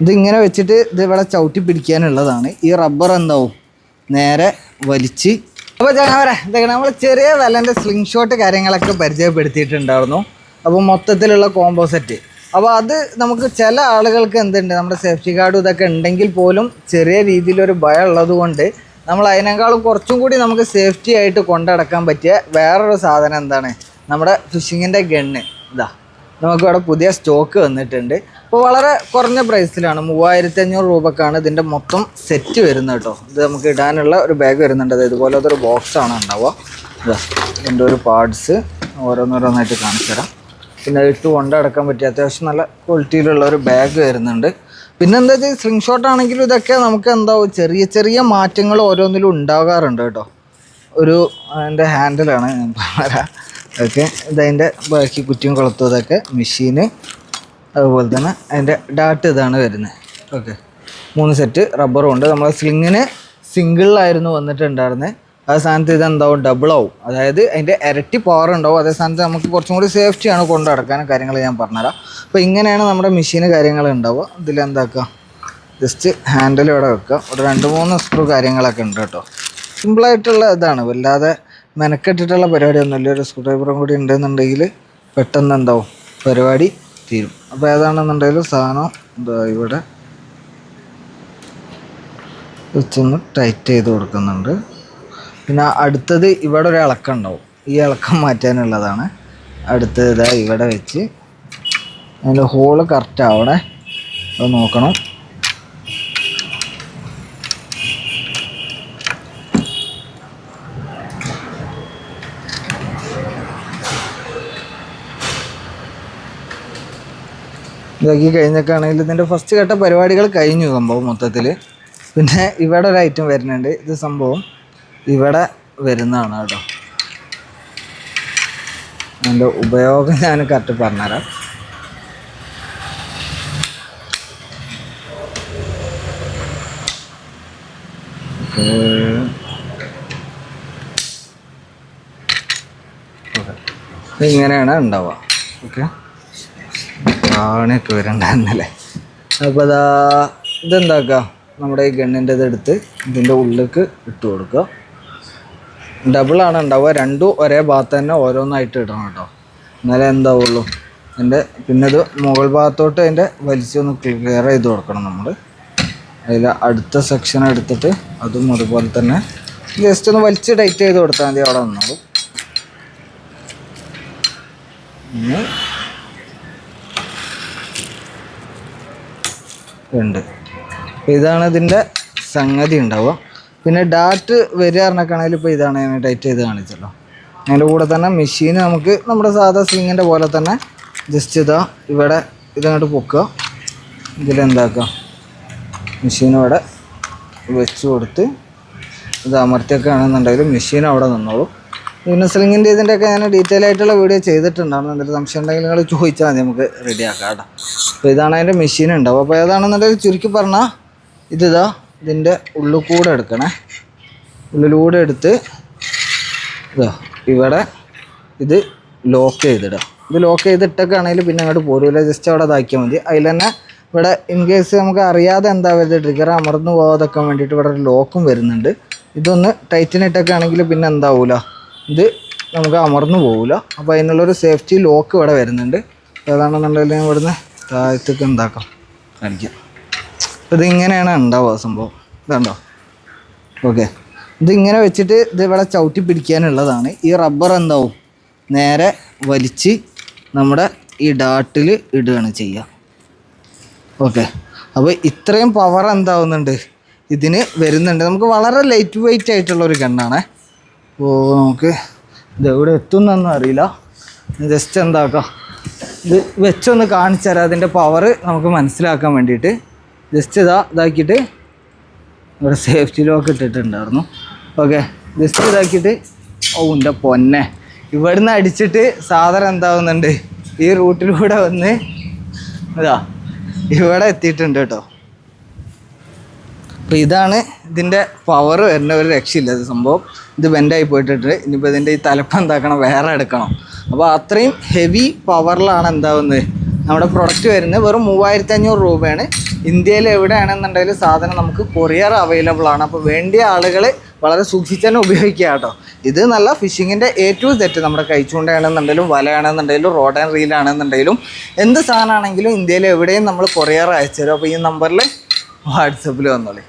ഇത് ഇങ്ങനെ വെച്ചിട്ട് ഇത് ഇവിടെ ചവിട്ടി പിടിക്കാനുള്ളതാണ്. ഈ റബ്ബർ എന്താവും? നേരെ വലിച്ച്. അപ്പോൾ ചങ്ങാവരെ ഇതൊക്കെ നമ്മൾ ചെറിയ വിലന്റെ സ്ലിംഗ് ഷോട്ട് കാര്യങ്ങളൊക്കെ പരിചയപ്പെടുത്തിയിട്ടുണ്ടായിരുന്നു. അപ്പോൾ മൊത്തത്തിലുള്ള കോംബോ സെറ്റ് അപ്പോൾ അത് നമുക്ക് ചില ആളുകൾക്ക് എന്തുണ്ട്? നമ്മുടെ സേഫ്റ്റി ഗാർഡും ഇതൊക്കെ ഉണ്ടെങ്കിൽ പോലും ചെറിയ രീതിയിലൊരു ഭയം ഉള്ളത് കൊണ്ട് നമ്മൾ അതിനേക്കാളും കുറച്ചും കൂടി നമുക്ക് സേഫ്റ്റി ആയിട്ട് കൊണ്ടടക്കാൻ പറ്റിയ വേറൊരു സാധനം എന്താണ്? നമ്മുടെ ഫിഷിങ്ങിന്റെ ഗണ്ണ് ഇതാ. നമുക്കിവിടെ പുതിയ സ്റ്റോക്ക് വന്നിട്ടുണ്ട്. അപ്പോൾ വളരെ കുറഞ്ഞ പ്രൈസിലാണ് മൂവായിരത്തി അഞ്ഞൂറ് രൂപക്കാണ് ഇതിന്റെ മൊത്തം സെറ്റ് വരുന്നത് കേട്ടോ. ഇത് നമുക്ക് ഇടാനുള്ള ഒരു ബാഗ് വരുന്നുണ്ട്. അത് ഇതുപോലത്തെ ഒരു ബോക്സാണ് ഉണ്ടാവുക. ഇതാ ഇതിന്റെ ഒരു പാർട്സ് ഓരോന്നോരോന്നായിട്ട് കാണിച്ചു തരാം. പിന്നെ ഇട്ട് കൊണ്ടടക്കാൻ പറ്റിയ അത്യാവശ്യം നല്ല ക്വാളിറ്റിയിലുള്ള ഒരു ബാഗ് വരുന്നുണ്ട്. പിന്നെ എന്താ വെച്ചാൽ സ്ലിംഗ് ഷോട്ട് ആണെങ്കിലും ഇതൊക്കെ നമുക്ക് എന്താവും ചെറിയ ചെറിയ മാറ്റങ്ങൾ ഓരോന്നിലും ഉണ്ടാകാറുണ്ട് കേട്ടോ. ഒരു അതിന്റെ ഹാൻഡിലാണ് ഞാൻ പറഞ്ഞുതരാം. ഓക്കെ ഇതതിന്റെ ബാക്കി കുറ്റിയും കുളത്തും ഇതൊക്കെ. മെഷീന്. അതുപോലെ തന്നെ അതിന്റെ ഡാട്ട് ഇതാണ് വരുന്നത്. ഓക്കെ. മൂന്ന് സെറ്റ് റബ്ബറും ഉണ്ട്. നമ്മളെ സ്ലിങ്ങിന് സിംഗിളിലായിരുന്നു വന്നിട്ടുണ്ടായിരുന്നത്. ആ സ്ഥാനത്ത് ഇതെന്താവും ഡബിളാവും അതായത് അതിന്റെ ഇരട്ടി പവർ ഉണ്ടാവും. അതേ സ്ഥാനത്ത് നമുക്ക് കുറച്ചും കൂടി സേഫ്റ്റിയാണ് കൊണ്ടു നടക്കാൻ കാര്യങ്ങൾ ഞാൻ പറഞ്ഞുതരാം. അപ്പോൾ ഇങ്ങനെയാണ് നമ്മുടെ മെഷീന് കാര്യങ്ങൾ ഉണ്ടാവുക. ഇതിലെന്താക്കുക ജസ്റ്റ് ഹാൻഡിൽ ഇവിടെ വെക്കുക. ഒരു രണ്ട് മൂന്ന് സ്ക്രൂ കാര്യങ്ങളൊക്കെ ഉണ്ട് കേട്ടോ. സിമ്പിളായിട്ടുള്ള ഇതാണ്. വല്ലാതെ മെനക്കെട്ടിട്ടുള്ള പരിപാടിയൊന്നുമില്ല ഒരു സ്ക്രൂ ഡ്രൈവറും കൂടി ഉണ്ടെന്നുണ്ടെങ്കിൽ പെട്ടെന്ന് എന്താവും പരിപാടി തീരും. അപ്പോൾ ഏതാണെന്നുണ്ടെങ്കിൽ സാധനം എന്താ ഇവിടെ വെച്ചൊന്ന് ടൈറ്റ് ചെയ്ത് കൊടുക്കുന്നുണ്ട്. പിന്നെ അടുത്തത് ഇവിടെ ഒരു ഇളക്കം ഉണ്ടാവും. ഈ ഇളക്കം മാറ്റാനുള്ളതാണ്. അടുത്തത് ഇതാ ഇവിടെ വെച്ച് അതിന്റെ ഹോൾ കറക്റ്റ് ആവണേ. അത് നോക്കണം. ഇതാക്കി കഴിഞ്ഞൊക്കെയാണെങ്കിൽ ഇതിന്റെ ഫസ്റ്റ് ഘട്ട പരിപാടികൾ കഴിഞ്ഞു സംഭവം മൊത്തത്തിൽ പിന്നെ ഇവിടെ ഒരു ഐറ്റം വരുന്നുണ്ട്. ഇത് സംഭവം ഇവിടെ വരുന്നതാണ് കേട്ടോ. അതിന്റെ ഉപയോഗം ഞാൻ കറക്റ്റ് പറഞ്ഞുതരാം. ഇങ്ങനെയാണ് ഉണ്ടാവുക. ഓക്കെ. ആണിയൊക്കെ വരണ്ടായിരുന്നല്ലേ? അപ്പോൾ അതാ ഇതെന്താക്കുക നമ്മുടെ ഈ ഗണ്ണിന്റെ ഇതെടുത്ത് ഇതിന്റെ ഉള്ളിലേക്ക് ഇട്ട് കൊടുക്കുക. ഡബിളാണ് ഉണ്ടാവുക. രണ്ടും ഒരേ ഭാഗത്ത് തന്നെ ഓരോന്നായിട്ട് ഇടണം കേട്ടോ. എന്നാലേ എന്താവുള്ളൂ. എന്റെ പിന്നെ ഇത് മുകൾ ഭാഗത്തോട്ട് അതിന്റെ വലിച്ചൊന്ന് ക്ലിയർ ചെയ്ത് കൊടുക്കണം നമ്മൾ അതിൽ അടുത്ത സെക്ഷൻ എടുത്തിട്ട് അതും അതുപോലെ തന്നെ ജസ്റ്റ് ഒന്ന് വലിച്ച് ടൈറ്റ് ചെയ്ത് കൊടുത്താൽ മതി അവിടെ നിന്നോളൂ. ഉണ്ട്. ഇതാണ് ഇതിന്റെ സംഗതി ഉണ്ടാവുക. പിന്നെ ഡാറ്റ് വരിക പറഞ്ഞൊക്കെയാണെങ്കിൽ ഇപ്പോൾ ഇതാണ് ഞാൻ ടൈറ്റ് ചെയ്ത് കാണിച്ചല്ലോ. അതിന്റെ കൂടെ തന്നെ മെഷീൻ നമുക്ക് നമ്മുടെ സാധാ സ്വിങ്ങിന്റെ പോലെ തന്നെ ജസ്റ്റ് ഇതാ ഇവിടെ ഇതങ്ങോട്ട് പൊക്കുക. ഇതിലെന്താക്കുക മെഷീൻ ഇവിടെ വെച്ച് കൊടുത്ത് ഇത് അമർത്തിയൊക്കെ ആണെന്നുണ്ടെങ്കിൽ മെഷീൻ അവിടെ നിന്നോളൂ. പിന്നെ സ്ലിങ്ങിന്റെ ഇതിന്റെയൊക്കെ ഞാൻ ഡീറ്റെയിൽ ആയിട്ടുള്ള വീഡിയോ ചെയ്തിട്ടുണ്ടായിരുന്നു. എന്തെങ്കിലും സംശയം ഉണ്ടെങ്കിൽ നിങ്ങൾ ചോദിച്ചാൽ മതി നമുക്ക് റെഡി ആക്കാം കേട്ടോ. അപ്പോൾ ഇതാണ് അതിന്റെ മെഷീൻ ഉണ്ടാവും അപ്പോൾ ഏതാണെന്നുണ്ടെങ്കിൽ ചുരുക്കി പറഞ്ഞാൽ ഇതിതാ ഇതിന്റെ ഉള്ളിൽ കൂടെ എടുക്കണേ. ഉള്ളിലൂടെ എടുത്ത് ഇതാ ഇവിടെ ഇത് ലോക്ക് ചെയ്തിടാം ഇത് ലോക്ക് ചെയ്തിട്ടൊക്കെയാണെങ്കിൽ പിന്നെ അങ്ങോട്ട് പോരൂല. ജസ്റ്റ് അവിടെ ഇതാക്കിയാൽ മതി. അതിൽ തന്നെ ഇവിടെ ഇൻ കേസ് നമുക്ക് അറിയാതെ എന്താ വരുന്നത് ട്രിഗർ അമർന്നു പോകാതൊക്കെ വേണ്ടിയിട്ട് ഇവിടെ ഒരു ലോക്കും വരുന്നുണ്ട്. ഇതൊന്ന് ടൈറ്റിനിട്ടൊക്കെ ആണെങ്കിൽ പിന്നെ എന്താവൂല? ഇത് നമുക്ക് അമർന്നു പോകില്ല അപ്പോൾ അതിനുള്ളൊരു സേഫ്റ്റി ലോക്ക് ഇവിടെ വരുന്നുണ്ട്. ഏതാണെന്നുണ്ടെങ്കിൽ ഇവിടുന്ന് താഴത്തേക്ക് എന്താക്കാം? കാണിക്കാം. അപ്പോൾ ഇതിങ്ങനെയാണ് ഉണ്ടാവുക സംഭവം. ഇതുണ്ടോ? ഓക്കെ ഇതിങ്ങനെ വെച്ചിട്ട് ഇത് ഇവിടെ ചവിട്ടി പിടിക്കാനുള്ളതാണ്. ഈ റബ്ബർ എന്താവും? നേരെ വലിച്ച് നമ്മുടെ ഈ ഡാട്ടിൽ ഇടുകയാണ് ചെയ്യുക. ഓക്കെ അപ്പോൾ ഇത്രയും പവർ എന്താവുന്നുണ്ട്? ഇതിന് വരുന്നുണ്ട്. നമുക്ക് വളരെ ലൈറ്റ് വെയിറ്റ് ആയിട്ടുള്ള ഒരു ഗണ്ണാണേ അപ്പോൾ നമുക്ക് ഇത് എവിടെ എത്തുന്നൊന്നും അറിയില്ല. ജസ്റ്റ് എന്താക്കാം. ഇത് വെച്ചൊന്ന് കാണിച്ചു തരാം. അതിന്റെ പവർ നമുക്ക് മനസ്സിലാക്കാൻ വേണ്ടിയിട്ട്. ജസ്റ്റ് ഇതാ ഇതാക്കിയിട്ട് ഇവിടെ സേഫ്റ്റി ലോക്ക് ഇട്ടിട്ടുണ്ടായിരുന്നു. ഓക്കെ ജസ്റ്റ് ഇതാക്കിയിട്ട് ഓ എന്റെ പൊന്നെ. ഇവിടുന്ന് അടിച്ചിട്ട് സാധനം എന്താവുന്നുണ്ട്? ഈ റൂട്ടിലൂടെ വന്ന് ഇതാ ഇവിടെ എത്തിയിട്ടുണ്ട് കേട്ടോ. അപ്പോൾ ഇതാണ് ഇതിന്റെ പവർ വരുന്ന ഒരു രക്ഷയില്ല ഇത് സംഭവം. ഇത് ബെൻഡായി പോയിട്ടിട്ട് ഇനിയിപ്പോൾ ഇതിന്റെ ഈ തലപ്പം എന്താക്കണം വേറെ എടുക്കണം. അപ്പോൾ അത്രയും ഹെവി പവറിലാണ് എന്താവുന്നത്. നമ്മുടെ പ്രൊഡക്റ്റ് വരുന്നത് വെറും മൂവായിരത്തി അഞ്ഞൂറ് രൂപയാണ്. ഇന്ത്യയിൽ എവിടെയാണെന്നുണ്ടെങ്കിലും സാധനം നമുക്ക് കൊറിയർ അവൈലബിൾ ആണ്. അപ്പോൾ വേണ്ടിയ ആളുകൾ വളരെ സൂക്ഷിച്ച് തന്നെ ഉപയോഗിക്കുക കേട്ടോ. ഇത് നല്ല ഫിഷിങ്ങിന്റെ എ ടു സെറ്റ് നമ്മുടെ കഴിച്ചുകൊണ്ടാണെന്നുണ്ടെങ്കിലും വലയാണെന്നുണ്ടെങ്കിലും റോഡ് ആൻഡ് റീലാണെന്നുണ്ടെങ്കിലും എന്ത് സാധനമാണെങ്കിലും ഇന്ത്യയിൽ എവിടെയും നമ്മൾ കൊറിയർ അയച്ചു തരും. അപ്പോൾ ഈ നമ്പറിൽ വാട്സപ്പിൽ വന്നോളി.